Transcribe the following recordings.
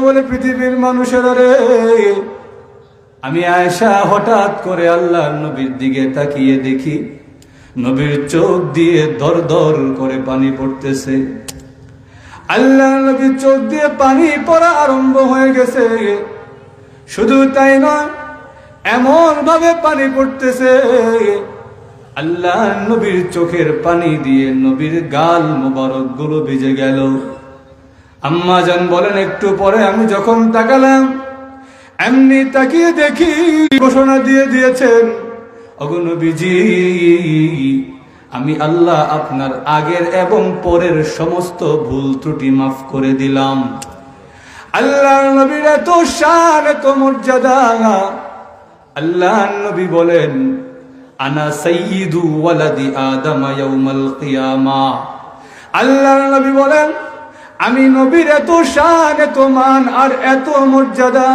বলে পৃথিবীর মানুষেরা আমি আয়েশা হঠাৎ করে আল্লাহর নবীর দিকে তাকিয়ে দেখি। নবীর চোখ দিয়ে দর দর করে পানি পড়তেছে। আল্লাহ নবীর চোখ দিয়ে পানি পড়া আরম্ভ হয়ে গেছে। শুধু তাই নয় এমন ভাবে পানি পড়তেছে। আল্লাহ নবীর চোখের পানি দিয়ে নবীর গাল মোবারকগুলো ভিজে গেল। আম্মা জান বলেন, একটু পরে আমি যখন তাকালাম, এমনি তাকিয়ে দেখি ঘোষণা দিয়ে দিয়েছেন অগনবীজি আমি আল্লাহ আপনার আগের এবং পরের সমস্ত ভুল ত্রুটি মাফ করে দিলাম। আল্লাহ নবীর এত শান এত মর্যাদা। আল্লাহ নবী বলেন আনা সাইয়্যিদু ওয়ালাদি আদম ইয়াউমাল কিয়ামা। আল্লাহ নবী বলেন, আমি নবীর এত শান, এত মান আর এত মর্যাদা।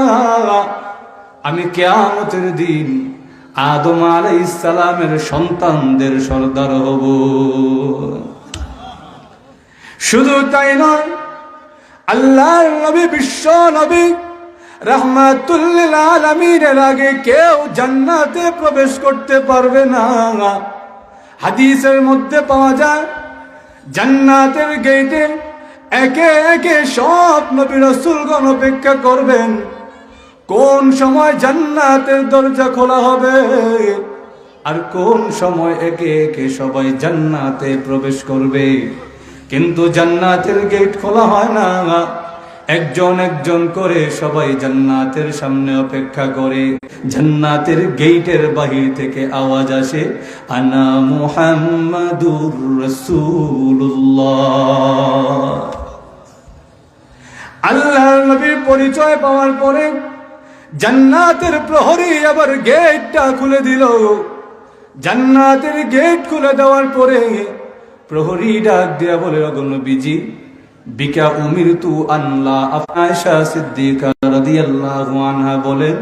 আমি কেয়ামতের দিন আদম আলাইহিস সালামের সন্তানদের সর্দার হব। শুধু তাই নয়, আল্লাহর নবী বিশ্ব নবী রহমাতুল্লিল আলমীর আগে কেউ জান্নাতে প্রবেশ করতে পারবে না। হাদিসের মধ্যে পাওয়া যায়, জান্নাতের গেটে একে একে সব নবী রসুলগণ অপেক্ষা করবেন, কোন সময় জান্নাতের দরজা খোলা হবে আর কোন সময় একে একে সবাই জান্নাতে প্রবেশ করবে। কিন্তু জান্নাতের গেট খোলা হয় না। একজন একজন করে সবাই জান্নাতের সামনে অপেক্ষা করে। জান্নাতের গেটের বাহির থেকে আওয়াজ আসে, আনা মুহাম্মাদুর রাসূলুল্লাহ। আল্লাহর নবীর পরিচয় পাওয়ার পরে জান্নাতের প্রহরী আবার গেটটা খুলে দিল। জান্নাতের গেট খুলে দেওয়ার পরে প্রহরী ডাক দিয়া বলে নবীজি বিকা উমির তু আল্লাহ আয়েশা সিদ্দিকা রাদিয়াল্লাহু আনহা বলেন,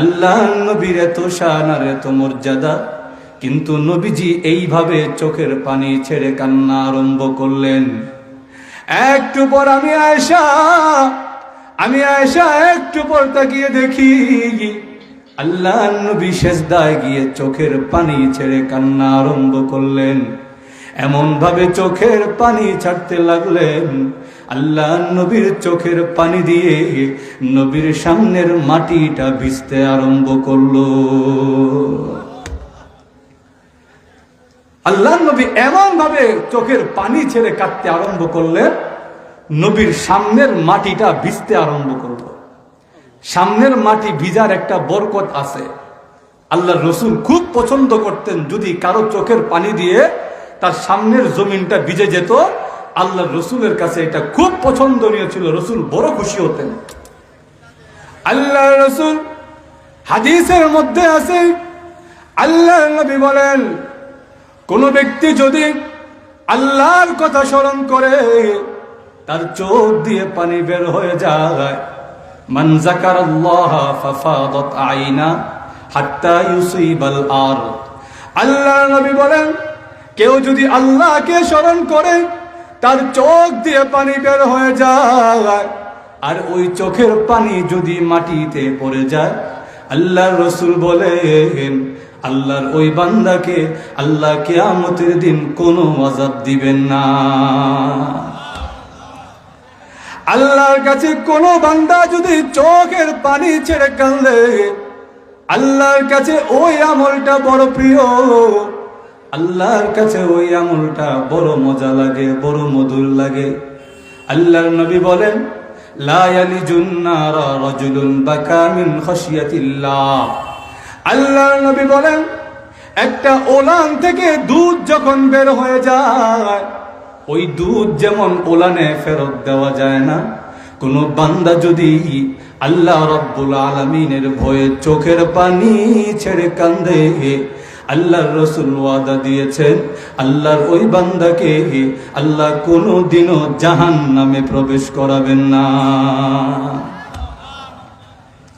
আল্লাহ নবীর এত শান আর এত মর্যাদা, কিন্তু নবীজি এইভাবে চোখের পানি ছেড়ে কান্না আরম্ভ করলেন। একটু পর আমি আয়সা আমি আয়সা একটু পর তাকিয়ে দেখি, আল্লাহ নবী শেষদায় গিয়ে চোখের পানি ছেড়ে কান্না আরম্ভ করলেন। এমন ভাবে চোখের পানি ছাড়তে লাগলেন। আল্লাহ নবীর চোখের পানি দিয়ে নবীর সামনের মাটিটা ভিজতে আরম্ভ করল। আল্লাহ নবী এমন ভাবে চোখের পানি ছেড়ে কাটতে আরম্ভ করলেন, নবীর সামনের মাটিটা ভিজতে আরম্ভ করল। সামনের মাটি ভিজার একটা বরকত আছে। আল্লাহ রসুল খুব পছন্দ করতেন যদি কারও চোখের পানি দিয়ে তার সামনের জমিনটা ভিজে যেত। আল্লাহ রসুলের কাছে এটা খুব পছন্দনীয় ছিল। রসুল বড় খুশি হতেন। আল্লাহ রসুল হাদিসের মধ্যে আছে আল্লাহ নবী বলেন, কোন ব্যক্তি যদি আল্লাহর কথা স্মরণ করে, তার চোখ দিয়ে পানি বের হয়ে যায়। মান জাকার আল্লাহ ফাফাদাত আইনা হাত্তা ইউসিবাল আর আল্লাহ নবী বলেন কেউ যদি আল্লাহকে স্মরণ করে, তার চোখ দিয়ে পানি বের হয়ে যায়। আর ওই চোখের পানি যদি মাটিতে পড়ে যায় আল্লাহ রসুল বলেন, আল্লাহর ওই বান্দাকে আল্লাহ কেয়ামতের দিন কোনো আজাব দিবেন না। আল্লাহর কাছে কোনো বান্দা যদি চোখের পানি ছেড়ে কাঁদলে আল্লাহর কাছে ওই আমলটা বড় প্রিয়। আল্লাহর কাছে ওই আমলটা বড় মজা লাগে, বড় মধুর লাগে। আল্লাহর নবী বলেন আল্লাহর নবী বলেন, একটা ওলান থেকে দুধ যখন বের হয়ে যায়, ওই দুধ যেমন ওলানে ফেরত দেওয়া যায় না, কোন বান্দা যদি আল্লাহ রব্বুল আলমিনের ভয়ে চোখের পানি ছেড়ে কান্দে আল্লাহর রসুল ওয়াদা দিয়েছেন, আল্লাহর ওই বান্দাকে আল্লাহ কোনো দিনও জাহান নামে প্রবেশ করাবেন না।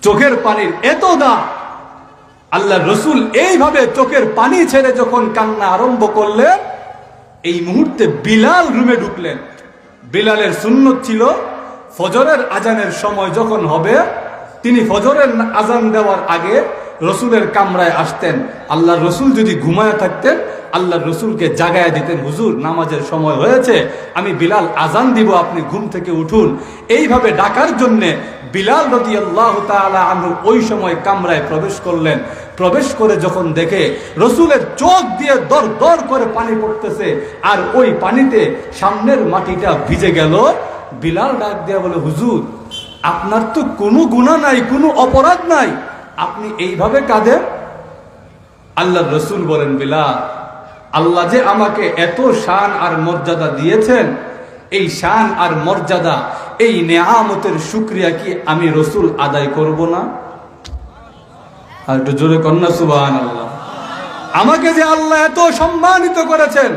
চোখের পানির এত দা আল্লাহ রসুল এইভাবে চোখের পানি ছেড়ে যখন কান্না আরম্ভ করলেন, এই মুহূর্তে বিলাল রুমে ঢুকলেন। বিলালের সুন্নত ছিল, ফজরের আজানের সময় যখন হবে, তিনি ফজরের আজান দেওয়ার আগে রসুলের কামরায় আসতেন আল্লাহ রসুল যদি ঘুমায় থাকতেন আল্লাহ রসুলকে জাগায় দিতেন, হুজুর, নামাজের সময় হয়েছে, আমি বিলাল আজান দিব, আপনি ঘুম থেকে উঠুন। এইভাবে ডাকার জন্যে বিলাল রদি আল্লাহ আনহু ওই সময় কামরায় প্রবেশ করলেন। প্রবেশ করে যখন দেখে রসুলের চোখ দিয়ে দর দর করে পানি পড়তেছে, আর ওই পানিতে সামনের মাটিটা ভিজে গেল, বিলাল ডাক দেয়া বলে, হুজুর, আপনার তো কোনো গুণা নাই, কোনো অপরাধ নাই। আপনি এইভাবে কাঁদেন আল্লাহ রসুল বলেন বিলা আল্লাহ যে আমাকে এত শান আর মর্যাদা দিয়েছেন, এই শান আর মর্যাদা, এই নেয়ামতের শুক্রিয়া কি আমি রসুল আদায় করব না? আর একটু জোরে কন্যা সুবাহ আল্লাহ আমাকে যে আল্লাহ এত সম্মানিত করেছেন,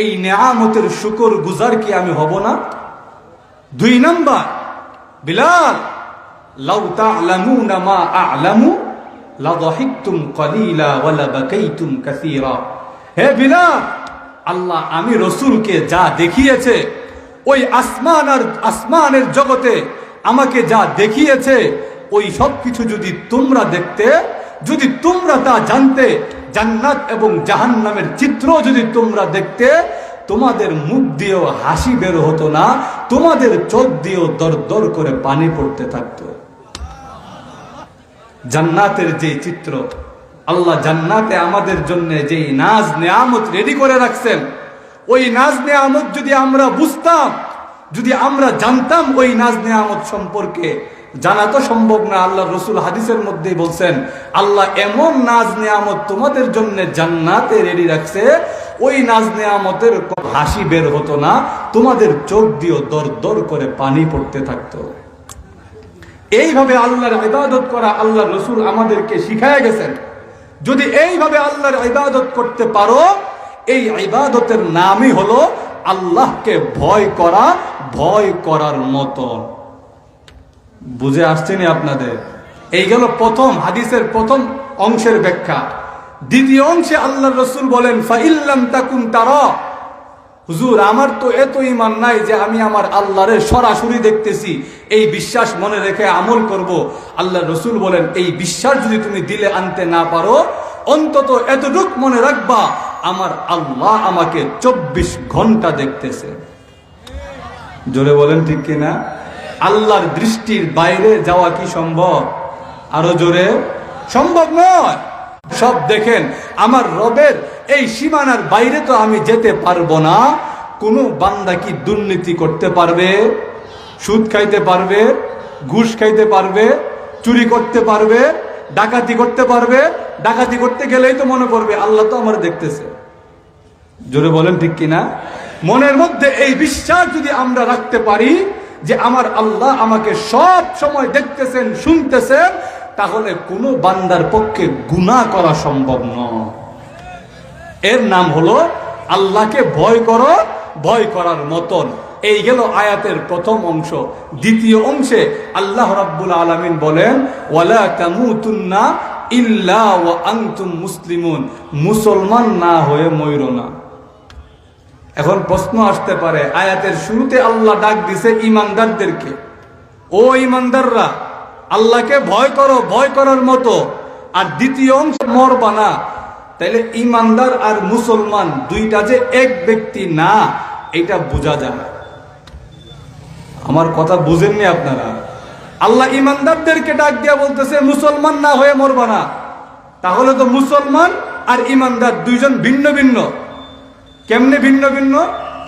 এই নেয়ামতের শুকর গুজার কি আমি হব না? দুই নাম্বার, বিলাল লাউ তা'লামুনা মা আ'লামু, লাদাহিকতুম কলিলা ওয়া লাবাকাইতুম কাসীরা। হে বিলাল, আল্লাহ আমি রসুলকে যা দেখিয়েছে, ওই আসমান আর আসমানের জগতে আমাকে যা দেখিয়েছে, ওই সব কিছু যদি তোমরা দেখতে, যদি তোমরা তা জানতে, জান্নাত এবং জাহান্নামের চিত্র যদি তোমরা দেখতে তোমাদের মুখ দিয়েও হাসি বের হতো না, তোমাদের চোখ দিয়েও দর দর করে পানি পড়তে থাকতো। জান্নাতের যে চিত্র, আল্লাহ জান্নাতে আমাদের জন্য যে নাজ নেয়ামত রেডি করে রাখছেন, ওই নাজ নেয়ামত যদি আমরা বুঝতাম, যদি আমরা জানতাম ওই নাজ নেয়ামত সম্পর্কে জানা তো সম্ভব না আল্লাহ রসুল হাদিসের মধ্যে বলছেন, আল্লাহ এমন নাজ নেয়ামত তোমাদের জন্য জান্নাতে রেডি রাখছে, ওই নাজ নেয়ামতের হাসি বের হতো না, তোমাদের চোখ দিয়েও দর দর করে পানি পড়তে থাকতো। এইভাবে আল্লাহর ইবাদত করা আল্লাহ রসুল আমাদেরকে শিখায় গেছেন। যদি এইভাবে আল্লাহর ইবাদত করতে পারো, এই ইবাদতের নামই হলো আল্লাহকে ভয় করা, ভয় করার মতন। বুঝে আসছেনি আপনাদের। এই গেল প্রথম হাদিসের প্রথম অংশের ব্যাখ্যা। দ্বিতীয় অংশে আল্লাহ রসুল বলেন তাকুন হুজুর, আমার তো এত ইমান নাই যে আমি আমার আল্লাহরে সরাসরি দেখতেছি। এই বিশ্বাস মনে রেখে আমল করব। আল্লাহ রসুল বলেন, এই বিশ্বাস যদি তুমি দিলে আনতে না পারো, অন্তত এতটুক মনে রাখবা, আমার আল্লাহ আমাকে চব্বিশ ঘণ্টা দেখতেছে। জোরে বলেন ঠিক কিনা? আল্লাহর দৃষ্টির বাইরে যাওয়া কি সম্ভব? আরও জোরে, সম্ভব নয়। সব দেখেন, আমার রবের এই সীমানার বাইরে তো আমি যেতে পারব না। কোনো বান্দা কি দুর্নীতি করতে পারবে? সুদ খাইতে পারবে? ঘুষ খাইতে পারবে? চুরি করতে পারবে? ডাকাতি করতে পারবে? ডাকাতি করতে গেলেই তো মনে পড়বে, আল্লাহ তো আমার দেখতেছে। জোরে বলেন ঠিক কিনা? মনের মধ্যে এই বিশ্বাস যদি আমরা রাখতে পারি যে আমার আল্লাহ আমাকে সব সময় দেখতেছেন, শুনতেছেন, তাহলে কোনো বান্দার পক্ষে গুণা করা সম্ভব নয়। এর নাম হলো, আল্লাহকে ভয় করো, ভয় করার মতন। এই গেল আয়াতের প্রথম অংশ। দ্বিতীয় অংশে আল্লাহ রাব্বুল আলামিন বলেন, ওয়ালা তামুতুন্না ইল্লা ওয়া আনতুম মুসলিমুন। মুসলমান না হয়ে ময়ূর না। এখন প্রশ্ন আসতে পারে, আয়াতের শুরুতে আল্লাহ ডাক দিছে ইমানদারদেরকে। ও ইমানদাররা, আল্লাহকে ভয় করো, ভয় করার মতো, আর দ্বিতীয় অংশ মরবা না। তাইলে ইমানদার আর মুসলমান দুইটা যে এক ব্যক্তি না এটা বোঝা যায় আমার কথা বুঝেননি আপনারা? আল্লাহ ইমানদারদেরকে ডাক দিয়া বলতেছে, মুসলমান না হয়ে মরবা না। তাহলে তো মুসলমান আর ইমানদার দুইজন ভিন্ন ভিন্ন। কেমনে ভিন্ন ভিন্ন?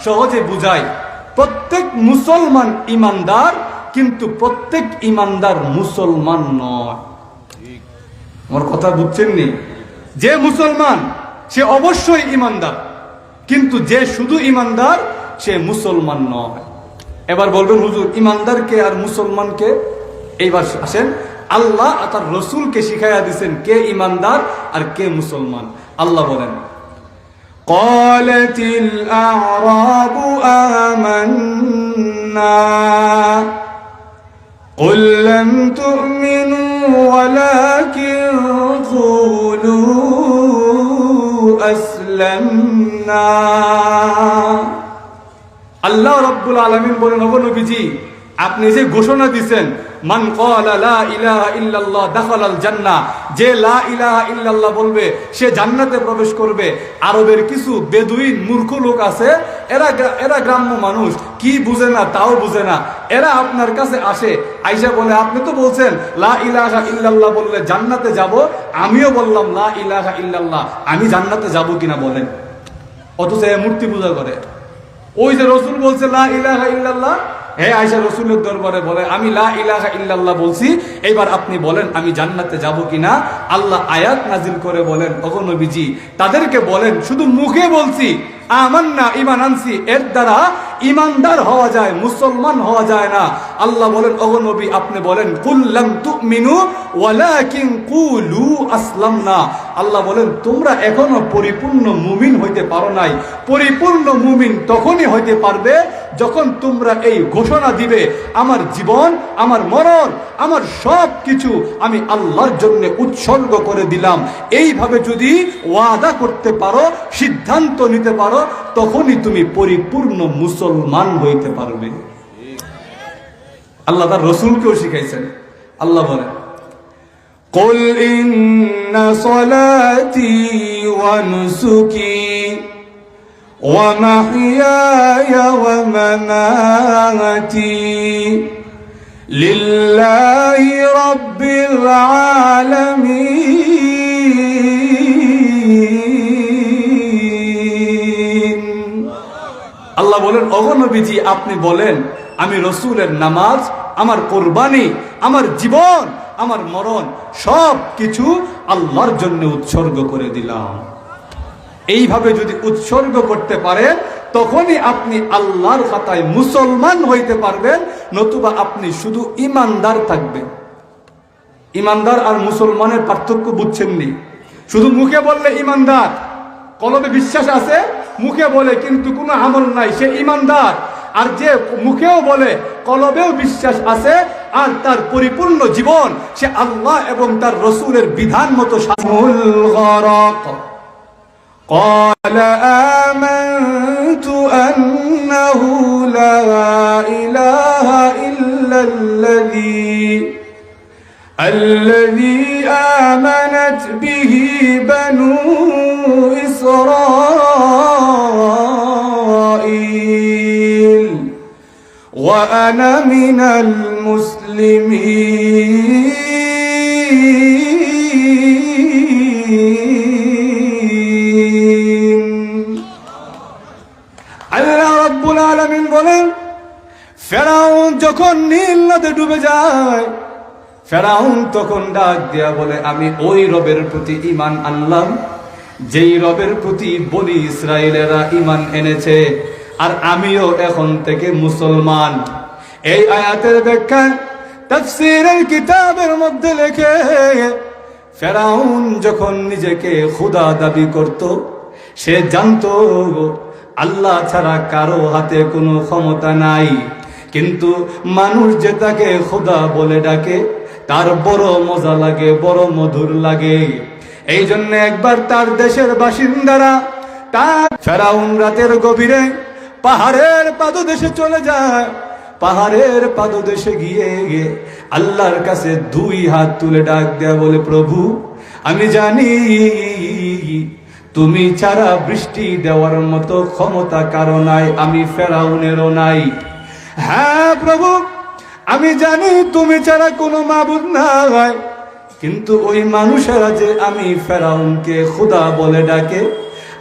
সহজে বুঝাই। প্রত্যেক মুসলমান ইমানদার, কিন্তু প্রত্যেক ইমানদার মুসলমান নয়। আমার কথা বুঝছেন নি? যে মুসলমান, সে অবশ্যই ইমানদার, কিন্তু যে শুধু ইমানদার, সে মুসলমান নয়। এবার বলবেন, হুজুর ইমানদারকে আর মুসলমানকে এইবার আসেন, আল্লাহ তার রসুলকে শিখাইয়া দিছেন কে ইমানদার আর কে মুসলমান। আল্লাহ বলেন قالت الأعراب آمنا قل لم تؤمنوا ولكن قولوا أسلمنا আল্লাহ রব্বুল আলমিন বলেন ওগো নবীজি আপনি যে ঘোষণা দিছেন, মান জান্নাহ যে লা ইলাহা ইল্লাল্লাহ বলবে, সে জান্নাতে প্রবেশ করবে। আরবের কিছু বেদুইন মূর্খ লোক আছে, এরা এরা গ্রাম্য মানুষ, কি বুঝে না, তাও বুঝে না। এরা আপনার কাছে আসে, আইসা বলে, আপনি তো বলছেন, লা ইলাহা ইল্লাল্লাহ বললে জান্নাতে যাব, আমিও বললাম, লা ইলাহা ইল্লাল্লাহ আমি জান্নাতে যাব কিনা বলেন। অথচ এ মূর্তি পূজা করে। ওই যে রসুল বলছে, লা ইলাহা ইল্লাল্লাহ হে আয়সা রসুলের দরবারে বলে, আমি লা ইলাহা ইল্লাল্লাহ বলছি, এবার আপনি বলেন, আমি জান্নাতে যাব কিনা? আল্লাহ আয়াত নাজিল করে বলেন নবীজি, তাদেরকে বলেন, শুধু মুখে বলছি, আমান্না ইমান আনছি। এর দ্বারা ইমানদার হওয়া যায়, মুসলমান হওয়া যায় না। আল্লাহ বলেন, ওগো নবী, আপনি বলেন কুল্লাম তুমিনু, ওয়ালাকিন কুলু আসলাম না আল্লাহ বলেন, তোমরা এখনও পরিপূর্ণ মুমিন হইতে পারো নাই। পরিপূর্ণ মুমিন তখনই হইতে পারবে যখন তোমরা এই ঘোষণা দিবে, আমার জীবন, আমার মরণ, আমার সব কিছু আমি আল্লাহর জন্য উৎসর্গ করে দিলাম। এইভাবে যদি ওয়াদা করতে পারো, সিদ্ধান্ত নিতে পারো তখনই তুমি পরিপূর্ণ মুসলমান হইতে পারবে আল্লাহ তার রসুলকেও শিখাইছেন আল্লাহ বলেন قل إن صلاتي ونسكي ومحياي ومماتي لله رب العالمين বলেন অগনবীজি আপনি বলেন, আমি রসুলের নামাজ, আমার কোরবানি, আমার জীবন, আমার মরণ সব কিছু আল্লাহর জন্য উৎসর্গ করে দিলাম। এইভাবে যদি উৎসর্গ করতে পারেন, তখনই আপনি আল্লাহর খাতায় মুসলমান হইতে পারবেন, নতুবা আপনি শুধু ইমানদার থাকবেন। ইমানদার আর মুসলমানের পার্থক্য বুঝছেননি শুধু মুখে বললে ইমানদার কলবে বিশ্বাস আছে? মুখে বলে কিন্তু কোনো আমল নাই সে ইমানদার আর যে মুখেও বলে কলবেও বিশ্বাস আছে আর তার পরিপূর্ণ জীবন সে আল্লাহ এবং তার রসুলের বিধান মতো শামুল গরক قال آمنت أنه لا إله إلا الذي الذي آمنت به بنو إسرائيل وأنا من المسلمين আল্লাহ রাব্বুল আলামিন বলেন ফেরাউন যখন নীল নদে ডুবে যায় ফেরাউন তখন ডাক দিয়া বলে আমি ওই রবের প্রতি ইমান আনলাম যেই রবের প্রতি বনি ইসরায়েলেরা ইমান এনেছে আর আমিও এখন থেকে মুসলমান। এই আয়াতের ব্যাখ্যা তাফসীরের কিতাবের মধ্যে লেখে, ফেরাউন যখন নিজেকে খুদা দাবি করত, সে জানতো, আল্লাহ ছাড়া কারও হাতে কোনো ক্ষমতা নাই। কিন্তু মানুষ যে তাকে খোদা বলে ডাকে, তার বড় মজা লাগে, বড় মধুর লাগে। এই জন্য একবার তার দেশের বাসিন্দারা তার ফেরাউন রাতের গভীরে পাহাড়ের পাদদেশে চলে যায়। পাহাড়ের পাদদেশে গিয়ে গিয়ে আল্লাহর কাছে দুই হাত তুলে ডাক দেয়া বলে, প্রভু, আমি জানি তুমি ছাড়া বৃষ্টি দেওয়ার মতো ক্ষমতা কারও নাই, আমি ফেরাউনেরও নাই। হ্যাঁ প্রভু, আমি জানি তুমি ছাড়া কোনো মাবুদ না হয় কিন্তু ওই মানুষেরা যে আমি ফেরাউনকে খুদা বলে ডাকে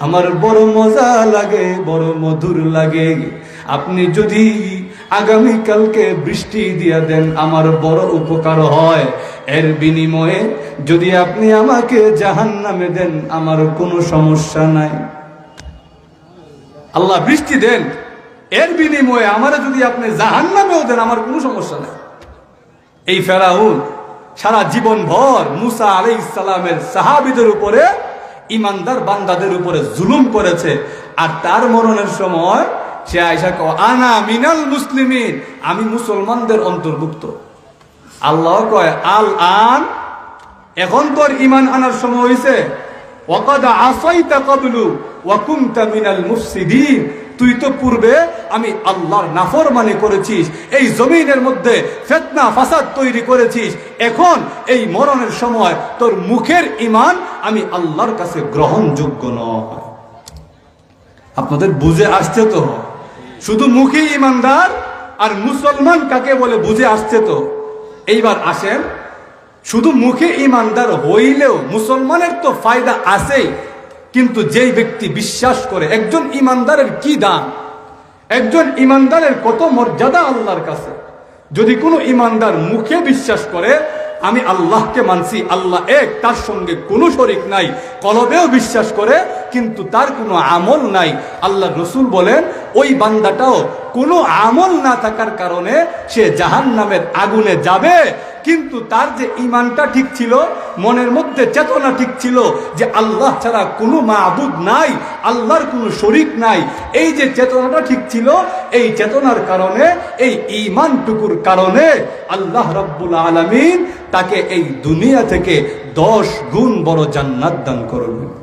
আমার বড় মজা লাগে, বড় মধুর লাগে। আপনি যদি আগামীকালকে বৃষ্টি দিয়া দেন, আমার বড় উপকার হয়। এর বিনিময়ে যদি আপনি আমাকে জাহান নামে দেন, আমার কোনো সমস্যা নাই। আল্লাহ বৃষ্টি দেন, এর বিনিময়ে আমারে যদি আপনি জাহান নামেও দেন, আমার কোনো সমস্যা নাই। এই ফেরাউন সারা জীবন ভর মুসা আলাই ইসলামের সাহাবিদের উপরে ইমানদার বান্দাদের উপরে জুলুম করেছে। আর তার মরণের সময় সে আয়সা কো আনা মিনাল মুসলিমিন। আমি মুসলমানদের অন্তর্ভুক্ত। আল্লাহ কয় আল আন এখন তোর ইমান আনার সময় হয়েছে ওয়াকাদ আসাইতা তা ওয়া কুনতা মিনাল মুফসিদিন। তুই তো পূর্বে আমি আল্লাহর নাফরমানি করেছিস, এই জমিনের মধ্যে ফেতনা, ফাসাদ তৈরি করেছিস, এখন এই মরণের সময় তোর মুখের ইমান আমি আল্লাহর কাছে গ্রহণযোগ্য নয়। আপনাদের বুঝে আসছে তো? শুধু মুখে ইমানদার আর মুসলমান কাকে বলে বুঝে আসছে তো? এইবার আসেন, শুধু মুখে ইমানদার হইলেও মুসলমানের তো ফায়দা আছেই কিন্তু যেই ব্যক্তি বিশ্বাস করে, একজন ইমানদারের কি দান একজন ইমানদারের কত মর্যাদা আল্লাহর কাছে? যদি কোনো ইমানদার মুখে বিশ্বাস করে, আমি আল্লাহকে মানছি, আল্লাহ এক, তার সঙ্গে কোনো শরিক নাই, কলবেও বিশ্বাস করে, কিন্তু তার কোনো আমল নাই আল্লাহ রসুল বলেন ওই বান্দাটাও কোনো আমল না থাকার কারণে সে জাহান নামের আগুনে যাবে। কিন্তু তার যে ইমানটা ঠিক ছিল, মনের মধ্যে চেতনা ঠিক ছিল যে আল্লাহ ছাড়া কোনো মাবুদ নাই, আল্লাহর কোনো শরিক নাই, এই যে চেতনাটা ঠিক ছিল, এই চেতনার কারণে, এই ইমানটুকুর কারণে আল্লাহ রব্বুল আলমিন তাকে এই দুনিয়া থেকে দশ গুণ বড় জান্নাত দান করবেন